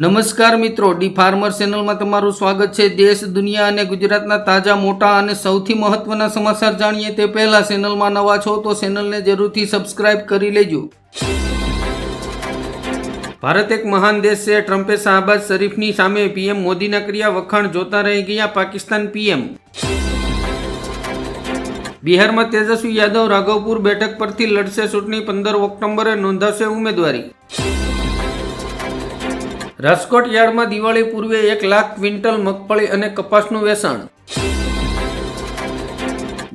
નમસ્કાર મિત્રો, D farmer ચેનલમાં તમારું સ્વાગત છે. દેશ, દુનિયા અને ગુજરાતના તાજા, મોટા અને સૌથી મહત્વના સમાચાર જાણીએ તે પહેલા ચેનલમાં નવા છો તો ચેનલને જરૂરથી સબસ્ક્રાઇબ કરી લેજો. ભારત એક મહાન દેશ છે. ટ્રમ્પે શાહબાઝ શરીફની સામે પીએમ મોદીના કર્યા વખાણ જોતા રહી ગયા પાકિસ્તાન પીએમ. બિહારમાં તેજસ્વી યાદવ રાઘવપુર બેઠક પરથી લડશે ચૂંટણી પંદર ઓક્ટોબરે, નોંધાશે ઉમેદવારી. રાજકોટ યાર્ડમાં દિવાળી પૂર્વે એક લાખ ક્વિન્ટલ મગફળી અને કપાસનું વેચાણ.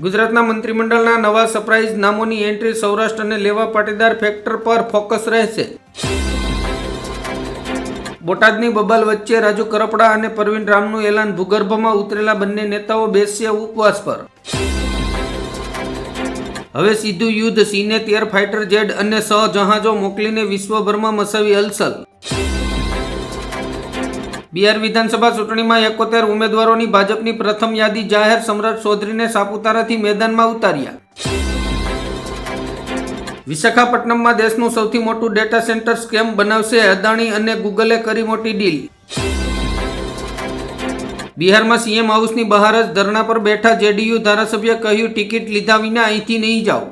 ગુજરાતના મંત્રીમંડળના નવા સરપ્રાઇઝ નામોની એન્ટ્રી સૌરાષ્ટ્ર અને લેવા પાટીદાર ફેક્ટર પર ફોકસ રહેશે. બોટાદની બબાલ વચ્ચે રાજુ કરપડા અને પરવીન રામનું એલાન ભૂગર્ભમાં ઉતરેલા બંને નેતાઓ બેસ્યા ઉપવાસ પર. હવે સીધું યુદ્ધ, સીને તેર ફાઇટર જેટ અને સ જહાજો મોકલીને વિશ્વભરમાં મસાવી હલચલ બિહાર વિધાનસભા ચૂંટણીમાં એકોતેર ઉમેદવારોની ભાજપની પ્રથમ યાદી જાહેર સમ્રાટ ચૌધરીને સાપુતારાથી મેદાનમાં ઉતાર્યા. વિશાખાપટ્ટનમમાં દેશનું સૌથી મોટું ડેટા સેન્ટર સ્કેમ બનાવશે અદાણી અને ગૂગલે કરી મોટી ડીલ બિહારમાં સીએમ હાઉસની બહાર જ ધરણા પર બેઠા જેડીયુ ધારાસભ્ય કહ્યું, ટિકિટ લીધા વિના અહીંથી નહીં જાઓ.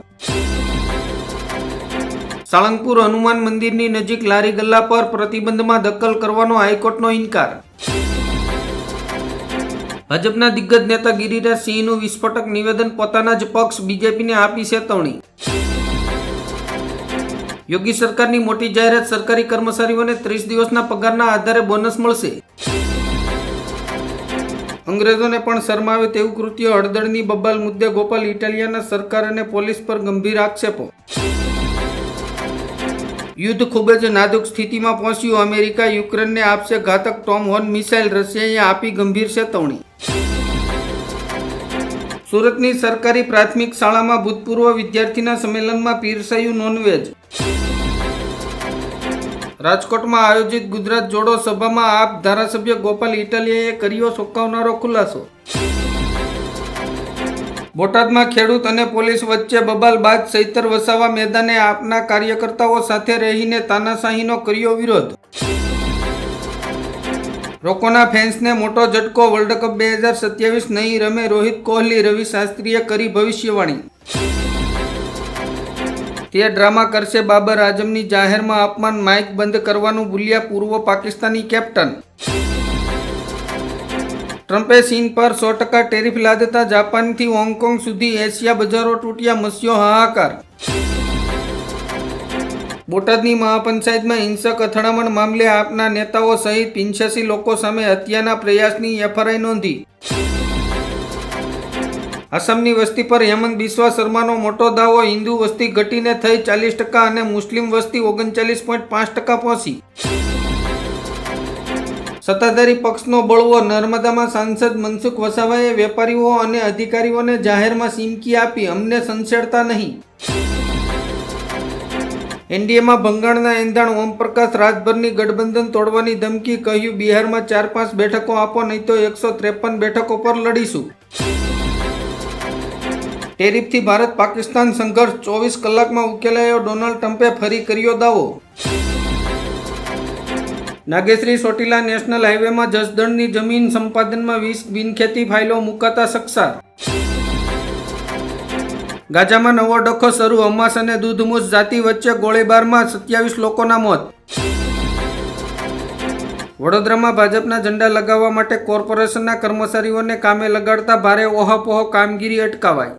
સાળંગપુર હનુમાન મંદિરની નજીક લારી ગલ્લા પર પ્રતિબંધમાં દખલ કરવાનો હાઈકોર્ટનો ઇનકાર. ભાજપના દિગ્ગજ નેતા ગિરિરાજ સિંહનું વિસ્ફોટક નિવેદન પોતાના જ પક્ષ બીજેપીને આપી ચેતવણી યોગી સરકારની મોટી જાહેરાત સરકારી કર્મચારીઓને ત્રીસ દિવસના પગારના આધારે બોનસ મળશે. અંગ્રેજોને પણ શરમાવે તેવું કૃત્ય હળદળની બબાલ મુદ્દે ગોપાલ ઇટાલિયાના સરકાર અને પોલીસ પર ગંભીર આક્ષેપો. યુદ્ધ ખૂબ જ નાજુક સ્થિતિમાં પહોંચ્યું. અમેરિકા યુક્રેનને આપશે ઘાતક ટોમ હોર્ન મિસાઇલ. રશિયાએ આપી ગંભીર ચેતવણી. સુરતની સરકારી પ્રાથમિક શાળામાં ભૂતપૂર્વ વિદ્યાર્થીના સંમેલનમાં પીરસાયું નોનવેજ. રાજકોટમાં આયોજિત ગુજરાત જોડો સભામાં આપ ધારાસભ્ય ગોપાલ ઇટાલિયાએ કર્યો ચોંકાવનારો ખુલાસો. બોટાદમાં ખેડૂત અને પોલીસ વચ્ચે બબાલ બાદ સૈતર વસાવા મેદાને આપના કાર્યકર્તાઓ સાથે રહીને તાનાશાહીનો કર્યો વિરોધ. રોકોના ફેન્સને મોટો ઝટકો, વર્લ્ડ કપ બે હજાર સત્યાવીસ નહીં રમે રોહિત કોહલી, રવિ શાસ્ત્રીએ કરી ભવિષ્યવાણી. તે ડ્રામા કરશે બાબર આઝમની જાહેરમાં અપમાન, માઇક બંધ કરવાનું ભૂલ્યા પૂર્વ પાકિસ્તાની કેપ્ટન. ટ્રમ્પે ચીન પર સો ટકા ટેરિફ લાદતા જાપાનથી હોંગકોંગ સુધી એશિયા બજારો તૂટ્યા મસ્યો હાહાકાર. બોટાદની મહાપંચાયતમાં હિંસક અથડામણ મામલે આપના નેતાઓ સહિત પિંચ્યાસી લોકો સામે હત્યાના પ્રયાસની એફઆરઆઈ નોંધી. આસામની વસ્તી પર હેમંત બિસ્વા શર્માનો મોટો દાવો, હિન્દુ વસ્તી ઘટીને થઈ ચાલીસ ટકા અને મુસ્લિમ વસ્તી ઓગણચાલીસ પોઈન્ટ પાંચ ટકા પહોંચી. સત્તાધારી પક્ષનો બળવો નર્મદામાં સાંસદ મનસુખ વસાવાએ વેપારીઓ અને અધિકારીઓને જાહેરમાં સીમકી આપી અમને સંશેડતા નહીં. એનડીએમાં બંગાળના એંધાણ. ઓમપ્રકાશ રાજભરની ગઠબંધન તોડવાની ધમકી કહ્યું, બિહારમાં ચાર પાંચ બેઠકો આપો, નહીં તો એકસો ત્રેપન બેઠકો પર લડીશું. ટેરિફથી ભારત પાકિસ્તાન સંઘર્ષ ચોવીસ કલાકમાં ઉકેલાયો ડોનાલ્ડ ટ્રમ્પે ફરી કર્યો દાવો. નાગેશ્રી સોટીલા નેશનલ હાઈવેમાં જસદણની જમીન સંપાદનમાં વીસ બિનખેતી ફાઇલો મુકાતા સક્ષાર ગાજામાં નવો ડખો શરૂ અમાસ અને દૂધમૂસ જાતિ વચ્ચે ગોળીબારમાં સત્યાવીસ લોકોના મોત. વડોદરામાં ભાજપના ઝંડા લગાવવા માટે કોર્પોરેશનના કર્મચારીઓને કામે લગાડતા ભારે ઓહાપોહ કામગીરી અટકાવાય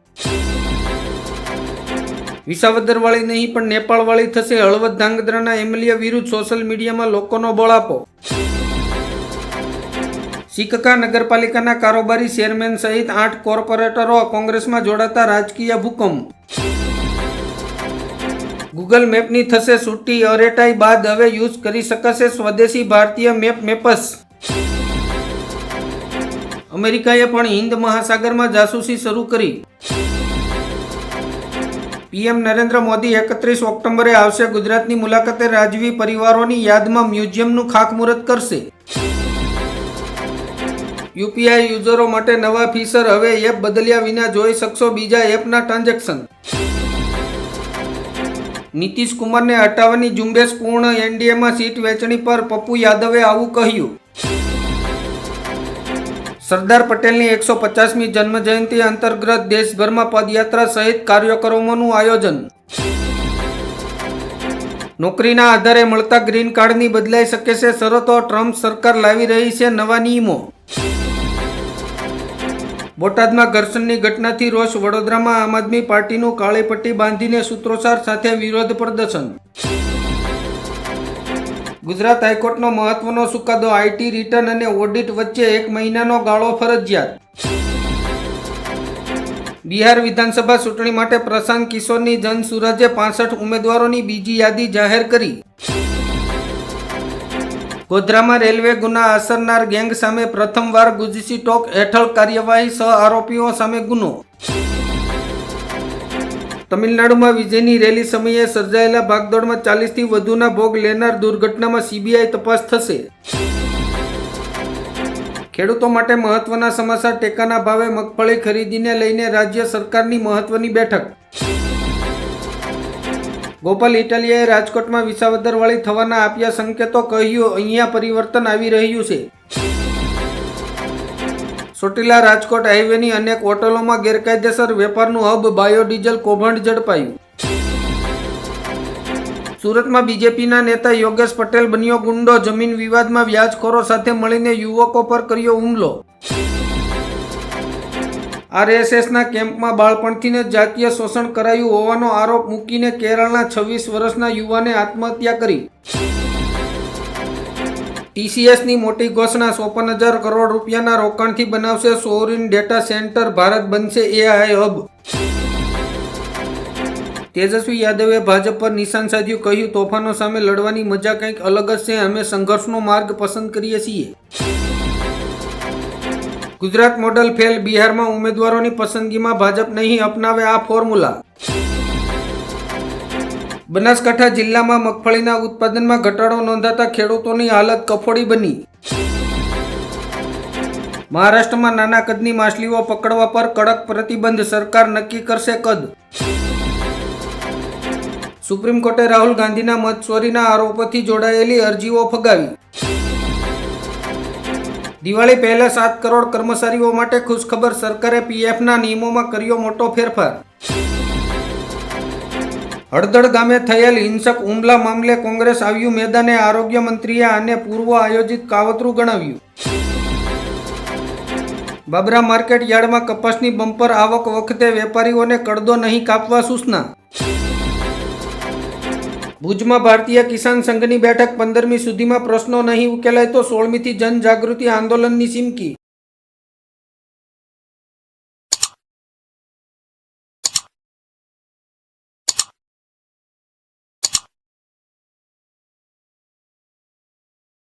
વિસાવદરવાળી નહીં, પણ નેપાળવાળી થશે. હળવદ ધાંગધ્રાના એમએલએ વિરુદ્ધ સોશિયલ મીડિયામાં લોકોનો બળાપો સિકકા નગરપાલિકાના કારોબારી ચેરમેન સહિત આઠ કોર્પોરેટરો કોંગ્રેસમાં જોડાતા રાજકીય ભૂકંપ. ગૂગલ મેપની થશે છૂટી અરેટાઈ બાદ હવે યુઝ કરી શકાશે સ્વદેશી ભારતીય મેપ મેપસ. અમેરિકાએ પણ હિન્દ મહાસાગરમાં જાસૂસી શરૂ કરી. પીએમ નરેન્દ્ર મોદી એકત્રીસ ઓક્ટોબરે આવશે ગુજરાતની મુલાકાતે રાજવી પરિવારોની યાદમાં મ્યુઝિયમનું ખાતમુહૂર્ત કરશે. યુપીઆઈ યુઝરો માટે નવા ફીચર હવે એપ બદલ્યા વિના જોઈ શકશો બીજા એપના ટ્રાન્ઝેક્શન. નીતિશ કુમારને હટાવવાની ઝુંબેશ પૂર્ણ એનડીએમાં સીટ વેચણી પર પપ્પુ યાદવે આવું કહ્યું. સરદાર પટેલની એકસો પચાસમી જન્મજયંતિ અંતર્ગત દેશભરમાં પદયાત્રા સહિત કાર્યક્રમોનું આયોજન. નોકરીના આધારે મળતા ગ્રીન કાર્ડની બદલાઈ શકે છે શરતો ટ્રમ્પ સરકાર લાવી રહી છે નવા નિયમો. બોટાદમાં ઘર્ષણની ઘટનાથી રોષ વડોદરામાં આમ આદમી પાર્ટીનું કાળી પટ્ટી બાંધીને સૂત્રોચ્ચાર સાથે વિરોધ પ્રદર્શન. ગુજરાત હાઈકોર્ટનો મહત્વનો ચુકાદો આઈટી રિટર્ન અને ઓડિટ વચ્ચે એક મહિનાનો ગાળો ફરજિયાત. બિહાર વિધાનસભા ચૂંટણી માટે પ્રશાંત કિશોરની જનસુરજે પાસઠ ઉમેદવારોની બીજી યાદી જાહેર કરી. ગોધરામાં રેલવે ગુના અસરનાર ગેંગ સામે પ્રથમવાર ગુજસી ટોક હેઠળ કાર્યવાહી સહ આરોપીઓ સામે ગુનો. તમિલનાડુમાં વિજયની રેલી સમયે સર્જાયેલા ભાગદોડમાં ચાલીસથી વધુના ભોગ લેનાર દુર્ઘટનામાં સીબીઆઈ તપાસ થશે. ખેડૂતો માટે મહત્વના સમાચાર, ટેકાના ભાવે મગફળી ખરીદીને લઈને રાજ્ય સરકારની મહત્વની બેઠક. ગોપાલ ઇટાલિયાએ રાજકોટમાં વિસાવદરવાળી થવાના આપ્યા સંકેતો, કહ્યું, અહીંયા પરિવર્તન આવી રહ્યું છે. ચોટીલા રાજકોટ હાઈવેની અનેક હોટલોમાં ગેરકાયદેસર વેપારનું હબ બાયોડીઝલ કૌભાંડ ઝડપાયું. સુરતમાં બીજેપીના નેતા યોગેશ પટેલ બન્યો ગુંડો. જમીન વિવાદમાં વ્યાજખોરો સાથે મળીને યુવકો પર કર્યો હુમલો. આરએસએસના કેમ્પમાં બાળપણથી જ જાતીય શોષણ કરાયું હોવાનો આરોપ મૂકીને કેરળના છવ્વીસ વર્ષના યુવાને આત્મહત્યા કરી. ટીસીએસની મોટી ઘોષણા, ચોપન હજાર કરોડ રૂપિયાના રોકાણથી બનાવશે સોરિન ડેટા સેન્ટર, ભારત બનશે એઆઈ હબ. તેજસ્વી યાદવે ભાજપ પર નિશાન સાધ્યું, કહ્યું, તોફાનો સામે લડવાની મજા કંઈક અલગ જ છે, અમે સંઘર્ષનો માર્ગ પસંદ કરીએ છીએ. ગુજરાત મોડલ ફેલ, બિહારમાં ઉમેદવારોની પસંદગીમાં ભાજપ નહીં અપનાવે આ ફોર્મ્યુલા. બનાસકાંઠા જિલ્લામાં મગફળીના ઉત્પાદનમાં ઘટાડો નોંધાતા ખેડૂતોની હાલત કફોડી બની. મહારાષ્ટ્રમાં નાના કદની માછલીઓ પકડવા પર કડક પ્રતિબંધ સરકાર નક્કી કરશે કદ. સુપ્રીમ કોર્ટે રાહુલ ગાંધીના મતચોરીના આરોપોથી જોડાયેલી અરજીઓ ફગાવી. દિવાળી પહેલા સાત કરોડ કર્મચારીઓ માટે ખુશખબર સરકારે પીએફના નિયમોમાં કર્યો મોટો ફેરફાર. હળદળ ગામે થયેલ હિંસક હુમલા મામલે કોંગ્રેસ આવ્યું મેદાને, આરોગ્ય મંત્રીએ આને પૂર્વ આયોજિત કાવતરું ગણાવ્યું. બાબરા માર્કેટ યાર્ડમાં કપાસની બમ્પર આવક વખતે વેપારીઓને કડદો નહીં કાપવા સૂચના. ભુજમાં ભારતીય કિસાન સંઘની બેઠક પંદરમી સુધીમાં પ્રશ્નો નહીં ઉકેલાય તો સોળમીથી જનજાગૃતિ આંદોલનની ચીમકી